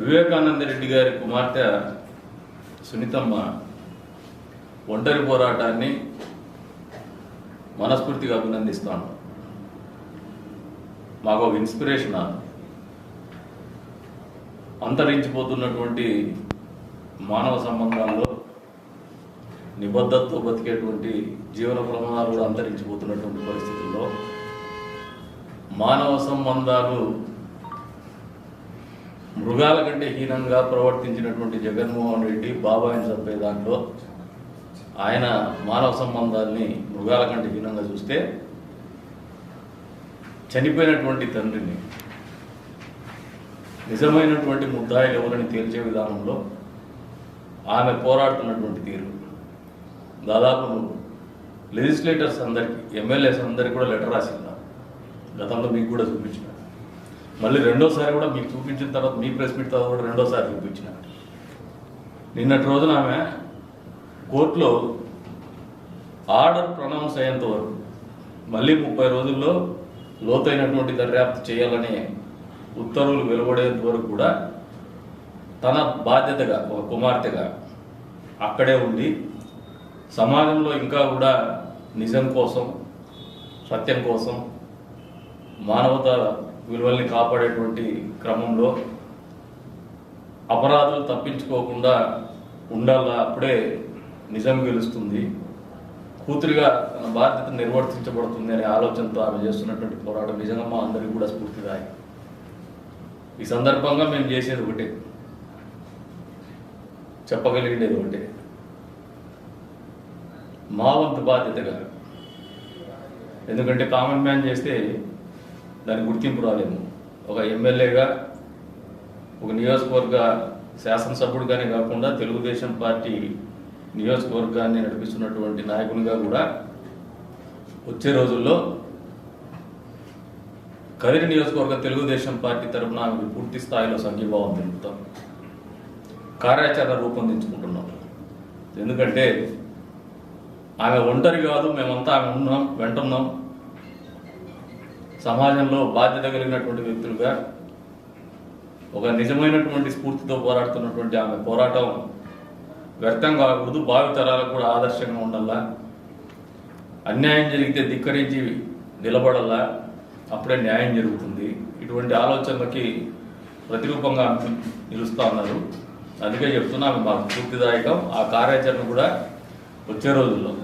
వివేకానంద రెడ్డి గారి కుమార్తె సునీతమ్మ ఒంటరి పోరాటాన్ని మనస్ఫూర్తిగా అభినందిస్తాను. మాకు ఒక ఇన్స్పిరేషన్ అంతరించిపోతున్నటువంటి మానవ సంబంధాల్లో నిబద్ధతతో బతికేటువంటి జీవన ప్రమాణాలు కూడా అంతరించిపోతున్నటువంటి పరిస్థితుల్లో మానవ సంబంధాలు మృగాల కంటే హీనంగా ప్రవర్తించినటువంటి జగన్మోహన్ రెడ్డి బాబాయిని చంపే దాంట్లో ఆయన మానవ సంబంధాల్ని మృగాల కంటే హీనంగా చూస్తే చనిపోయినటువంటి తండ్రిని నిజమైనటువంటి ముద్దాయిలు ఎవరని తేల్చే విధానంలో ఆమె పోరాడుతున్నటువంటి తీరు. దాదాపు లెజిస్లేటర్స్ అందరికి ఎమ్మెల్యేస్ అందరికీ కూడా లెటర్ రాసిందా? గతంలో మీకు కూడా చూపించిన. మళ్ళీ రెండోసారి కూడా మీకు చూపించిన తర్వాత మీ ప్రెస్ మీట్ తర్వాత కూడా రెండోసారి చూపించిన. నిన్నటి రోజున ఆమె కోర్టులో ఆర్డర్ ప్రొనౌన్స్ అయ్యేంత వరకు మళ్ళీ ముప్పై రోజుల్లో లోతైనటువంటి దర్యాప్తు చేయాలనే ఉత్తర్వులు వెలువడేంత వరకు కూడా తన బాధ్యతగా ఒక కుమార్తెగా అక్కడే ఉండి సమాజంలో ఇంకా కూడా నిజం కోసం సత్యం కోసం మానవత విలువల్ని కాపాడేటువంటి క్రమంలో అపరాధులు తప్పించుకోకుండా ఉండాలా? అప్పుడే నిజం గెలుస్తుంది. కూతురిగా తన బాధ్యత నిర్వర్తించబడుతుంది అనే ఆలోచనతో ఆమె చేస్తున్నటువంటి పోరాటం నిజంగా మా అందరికీ కూడా స్ఫూర్తిదాయి ఈ సందర్భంగా మేము చేసేది ఒకటే. చెప్పగలిగేది ఒకటే. మా వంతు బాధ్యతగా ఎందుకంటే కామన్ మ్యాన్ చేస్తే దాని గుర్తింపు రాలేము ఒక ఎమ్మెల్యేగా ఒక నియోజకవర్గ శాసనసభ్యుడిగానే కాకుండా తెలుగుదేశం పార్టీ నియోజకవర్గాన్ని నడిపిస్తున్నటువంటి నాయకునిగా కూడా వచ్చే రోజుల్లో కదిరి నియోజకవర్గ తెలుగుదేశం పార్టీ తరఫున ఆమెకు పూర్తి స్థాయిలో సంఘీభావం తెలుపుతాం. కార్యాచరణ రూపొందించుకుంటున్నాం. ఎందుకంటే ఆమె ఒంటరి కాదు మేమంతా ఆమె ఉన్నాం వెంటున్నాం. సమాజంలో బాధ్యత కలిగినటువంటి వ్యక్తులుగా ఒక నిజమైనటువంటి స్ఫూర్తితో పోరాడుతున్నటువంటి ఆమె పోరాటం వ్యర్థం కాకూడదు భావితరాలకు కూడా ఆదర్శంగా ఉండాలా? అన్యాయం జరిగితే ధిక్కరించి నిలబడాలా? అప్పుడే న్యాయం జరుగుతుంది. ఇటువంటి ఆలోచనలకి ప్రతిరూపంగా నిలుస్తూ ఉన్నారు. అందుకే చెప్తున్నా మాకు స్ఫూర్తిదాయకం. ఆ కార్యాచరణ కూడా వచ్చే రోజుల్లో.